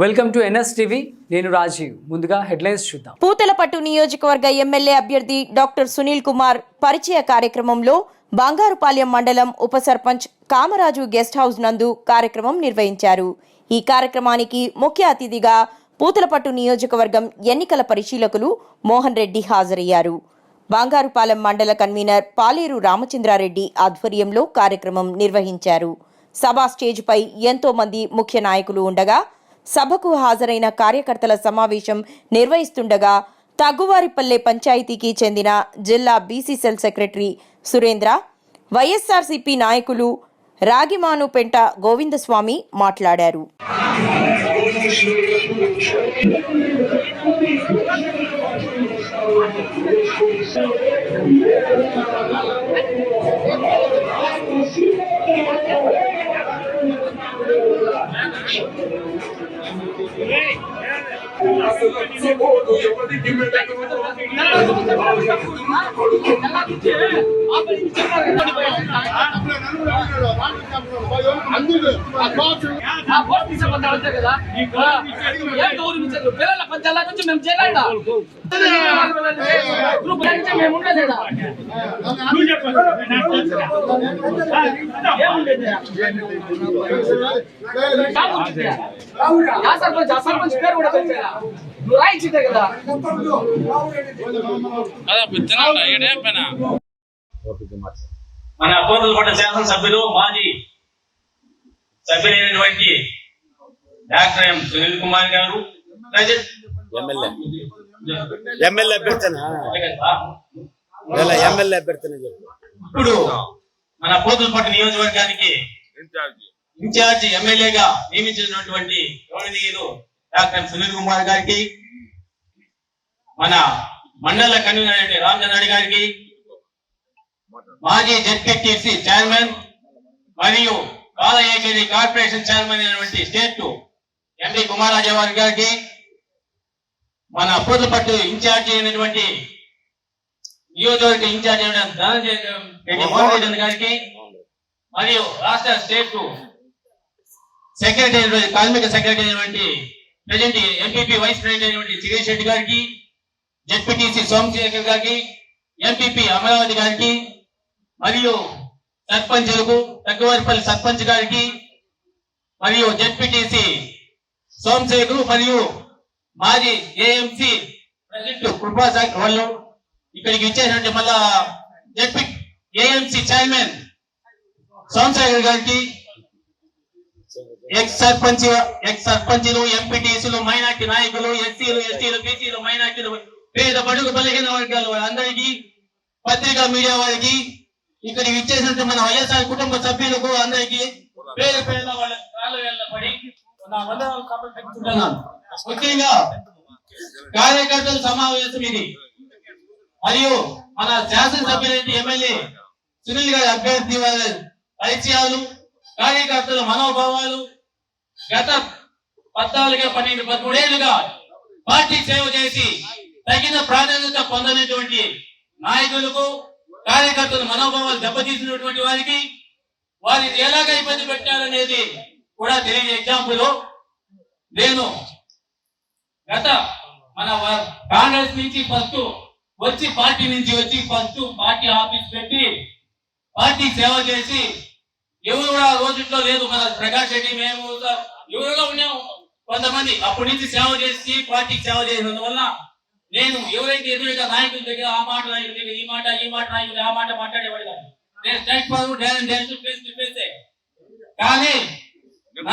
Welcome to NS TV నేను రాజీవ్. ముందుగా headlines చూద్దాం. పూతలపట్టు నియోజకవర్గ ఎమ్మెల్యే అభ్యర్థి డాక్టర్ సునీల్ కుమార్ పరిచయ కార్యక్రమంలో బంగారుపాలెం మండలం ఉప సర్పంచ్ కామరాజు గెస్ట్ హౌస్ నందు కార్యక్రమం నిర్వహించారు. ఈ కార్యక్రమానికి ముఖ్య అతిథిగా పూతలపట్టు నియోజకవర్గం ఎన్నికల పరిశీలకులు మోహన్ రెడ్డి హాజరయ్యారు. బంగారుపాలెం మండల కన్వీనర్ పాలేరు రామచంద్రారెడ్డి ఆధ్వర్యంలో కార్యక్రమం నిర్వహించారు. సభా స్టేజ్పై ఎంతో మంది ముఖ్య నాయకులు ఉండగా సభకు హాజరైన కార్యకర్తల సమావేశం నిర్వహిస్తుండగా తగ్గువారిపల్లె పంచాయతీకి చెందిన జిల్లా BC cell secretary Surendra YSRCP నాయకులు రాగిమాను పెంట గోవిందస్వామి మాట్లాడారు. ఆ బోర్డు తీసేపోతా అంతే కదా ఏం గౌరవించదు పిల్లల పంచాల నుంచి మేము చేయలేదా గ్రూప్ నుంచి మేము ఉండలేదా యా సర్పంచ్ ఆ సర్పంచ్ పేరు కూడా పెట్టారా నువ్వు రాయించిందే కదా మన కోతులపట్ట శాసనసభ్యులు మాజీ సభ్యులైనటువంటి doctor M Sunil Kumar garu present MLA. MLA అభ్యర్థన? ఎమ్మెల్యే అభ్యర్థన చెప్పు. ఇప్పుడు మన కోతులపట్ట నియోజకవర్గానికి ఇన్ఛార్జి. ఎమ్మెల్యేగా నియమించినటువంటి గౌరవనీయులు డాక్టర్ సునీల్ కుమార్ గారికి మన మండల కన్వీనర్ అయిన రామచంద్ర గారికి మాజీ జెడ్పీటీసీ చైర్మన్ మరియు కాలయేశ్వరి కార్పొరేషన్ చైర్మన్ అయినటువంటి స్టేట్ ఎండి కుమారాజావారి గారికి మన పూతపట్టు ఇన్ఛార్జి అయినటువంటి నియోజకవర్గ ఇన్ఛార్జి అయిన ధనంజయ మోహన్ గారికి మరియు రాష్ట్ర స్టేట్ సెక్రటరీ కార్మిక సెక్రటరీ అయినటువంటి ప్రజెంట్ ఎంపీపీ వైస్ ప్రెసిడెంట్ అయినటువంటి శిరీష్ రెడ్డి గారికి జెడ్పీటీసీ సోమశేఖర్ గారికి ఎంపీపీ అమరావతి గారికి మరియు సర్పంచులకు తగ్గవారిపల్లి సర్పంచ్ గారికి మరియు జెడ్పీటీసీ సోమశేఖర్ మరియు మాజీ ఏఎంసి ప్రెసిడెంట్ కృపాసాగర్ వాళ్ళు ఇక్కడికి ఇచ్చేసినట్టు మళ్ళా జెడ్పిక్ ఏఎంసి చైర్మన్ సోమశేఖర్ గారికి ఎక్స్ సర్పంచ్ ఎక్స్ సర్పంచ్లు ఎంపీటీసీలు మైనార్టీ నాయకులు ఎస్సీలు ఎస్టీలు బీసీలు మైనార్టీలు పేద బడుగు బలహీన వర్గాల అందరికీ పత్రికా మీడియా వారికి ఇక్కడ ఇచ్చేసినట్టు మన వైఎస్ఆర్ కుటుంబ సభ్యులకు అందరికీ పేద పేద వాళ్ళ కాళ్ళ వెళ్ళబడి నా వందనాలు ముఖ్యంగా కార్యకర్తల సమావేశం ఇది. మరియు మన శాసనసభ్యులైన ఎమ్మెల్యే సునీల్ గారి అభ్యర్థి పరిచయాలు కార్యకర్తల మనోభావాలు గత పద్నాలుగు పన్నెండు పదమూడేళ్ళుగా పార్టీ సేవ చేసి తగిన ప్రాధాన్యత పొందనటువంటి నాయకులకు కార్యకర్తల మనోభావాలు దెబ్బతీసినటువంటి వారికి వారిని ఎలాగ ఇబ్బంది పెట్టారనేది కూడా తెలియని ఎగ్జాంపుల్ నేను గత మన కాంగ్రెస్ నుంచి ఫస్ట్ వచ్చి పార్టీ నుంచి వచ్చి ఫస్ట్ పార్టీ ఆఫీస్ పెట్టి పార్టీ సేవ చేసి ఎవరు కూడా రోజుల్లో లేదు మన ప్రకాష్ రెడ్డి మేము ఎవరుగా ఉన్నాము కొంతమంది అప్పటి నుంచి సేవ చేసి పార్టీకి సేవ చేసినందువల్ల నేను ఎవరైతే ఎదురుగా నాయకుల దగ్గర ఆ మాట నాయకుల దగ్గర ఈ మాట ఈ మాట నాయకులు ఆ మాట మాట్లాడేవాడు కాదు. నేను డ్యాన్స్ ఫేస్ టు ఫేసే. కానీ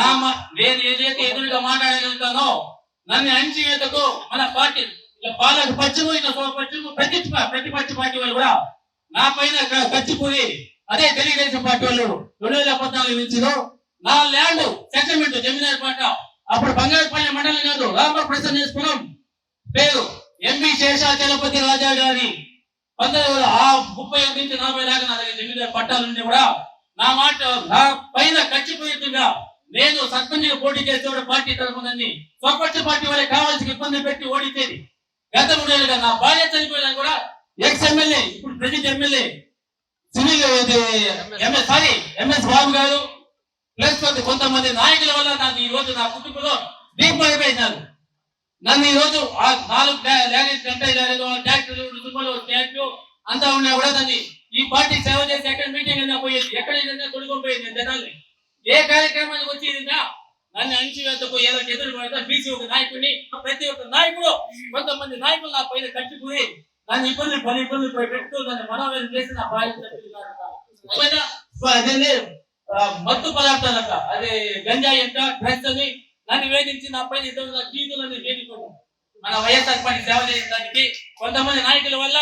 నా నేను ఏదైతే ఎదురుగా మాట్లాడగలుగుతానో నన్ను అణచివేతకు మన పార్టీ పాలకు పశ్చిమ ఇట్లా పచ్చము పశ్చిమ ప్రతిపక్ష ప్రతిపక్ష పార్టీ వాళ్ళు కూడా నా పైన కచ్చిపోయి అదే తెలుగుదేశం పార్టీ వాళ్ళు రెండు వేల పద్నాలుగు నుంచి నా ల్యాండ్ సెటిల్మెంట్ జమీదారు పాట అప్పుడు బంగారుపల్లి మండలం కాదు రామ ప్రసన్న చేసుకున్నాం పేరు ఎంబీ శేషాచలపతి రాజా గారి పంతొమ్మిది ఆ ముప్పై ఒకటి నుంచి నలభై దాకా నా దగ్గర జమీందారు పట్టాలు కూడా నా మాట నా పైన కచ్చిపోయేట్టుగా లేదు సర్పంచ్ పోటీ చేస్తే కూడా పార్టీ తరఫునని స్వపక్ష పార్టీ వాళ్ళకి కావాల్సిన ఇబ్బంది పెట్టి ఓడించేది గత మూడేళ్ళుగా నా భార్య చనిపోయినా కూడా ఎక్స్ ఎమ్మెల్యే ఇప్పుడు present MLA Sunil MS sorry MS Babu garu plus కొంతమంది నాయకుల వల్ల నాకు ఈ రోజు నా కుటుంబంలో డీక్వాలిఫైషన్ నన్ను ఈ రోజు ఆ నాలుగు లారీస్ టెంపరీ లారీలు ట్రాక్టర్లు రుసుములు ట్యాక్లు అంతా ఉన్నా కూడా దాన్ని ఈ పార్టీ సేవ చేసి ఎక్కడ మీటింగ్ అయినా పోయేది ఎక్కడ ఏదైనా తొడుకొని జనాల్ని. ఏ కార్యక్రమానికి వచ్చేది నన్ను అణిచివేతకు ఏదో ఎదురు పడతా బీసీ ఒక నాయకుడిని ప్రతి ఒక్క నాయకుడు కొంతమంది నాయకులు నా పైన కట్టిపోయి నన్ను ఇబ్బందులు పని ఇబ్బందులు పోయి పెడుతూ నన్ను మనోవేదన చేసి నా బాధ్యత మత్తు పదార్థాలంట. అదే గంజాయి అంట డ్రగ్స్ అని. నన్ను వేధించి నా పైన ఇద్దరు జీవితాలను వేధించుకున్నాను మన వైఎస్ఆర్ పార్టీ సేవ చేయడానికి కొంతమంది నాయకుల వల్ల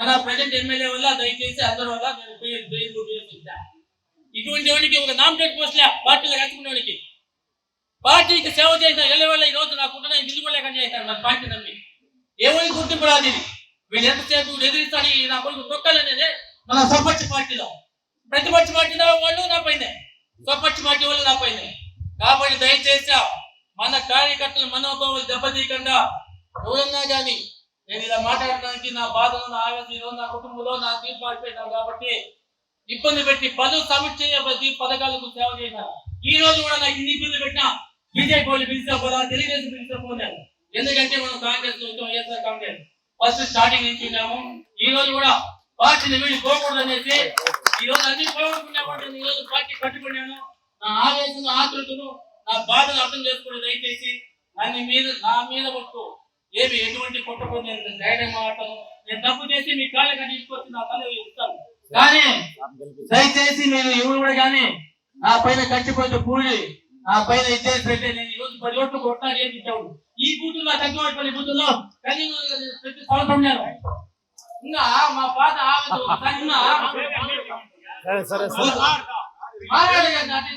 మన ప్రజెంట్ ఎమ్మెల్యే వల్ల దయచేసి అందరి వల్ల నేను జైలు ఇటువంటి వాడికి ఒక నామినేట్ పోస్ట్లే పార్టీలో కట్టుకునే వాడికి. పార్టీకి సేవ చేసిన వెళ్ళే ఈ రోజు నాకు ఉన్న ఇల్లు కూడా లేకుండా చేశాను మన పార్టీ నమ్మి. ఏమని గుర్తింపు రాదు ఇది? వీళ్ళు ఎంతసేపు ఎదిరిస్తాడు నా కొడుకు తొక్కాలనేది మన సపక్ష పార్టీలో. ప్రతిపక్ష పార్టీలో వాళ్ళు నా పైన. స్వపక్ష పార్టీ వాళ్ళు నా పైన. కాబట్టి దయచేసి మన కార్యకర్తల మనోభావాలు దెబ్బతీయకుండా ఎవరన్నా కానీ నేను ఇలా మాట్లాడడానికి నా బాధలో నా ఆవేశంలో నా కుటుంబంలో నా తీర్పు కాబట్టి ఇబ్బంది పెట్టి పలు ప్రతి పథకాలకు సేవ చేశారు ఈ రోజు కూడా నాకు ఇన్ని ఇబ్బంది పెట్టినా బీజేపీ వాళ్ళు పిలిచకపోదా తెలుగుదేశం పిలిచకపోలేదు ఎందుకంటే మనం కాంగ్రెస్ నుంచి వైఎస్ఆర్ కాంగ్రెస్. ఫస్ట్ స్టార్టింగ్ నుంచి ఉన్నాము. ఈ రోజు కూడా పార్టీని వీళ్ళు పోకూడదు అనేసి ఈ రోజు అన్ని పోగొట్టుకున్నామంటే ఈ రోజు పార్టీ కట్టుకున్నాను నా ఆవేశం ఆతృతను నా బాధను అర్థం చేసుకుని దయచేసి నన్ను మీద నా మీద కొట్టు. ఏమి ఎటువంటి కొట్టకు నేను ధైర్యం మాట్లాడను. నేను తప్పు చేసి మీ కాళ్ళకి తీసుకొచ్చి నా తల ఇస్తాను. కానీ దయచేసి నేను ఎవరు కూడా కానీ నా పైన కట్టిపోయిన పూడి నా పైన ఇచ్చేసి పెట్టే నేను ఈ రోజు పది ఓట్లు కొట్టాలి ఏమి ఇచ్చావు ఈ బూతుల్లో. తగ్గిపల్లి బూతుల్లో ప్రతి సంవత్సరం నేను ఇంకా మా సరే సరే సరే. మాట్లాడలేదు అంటే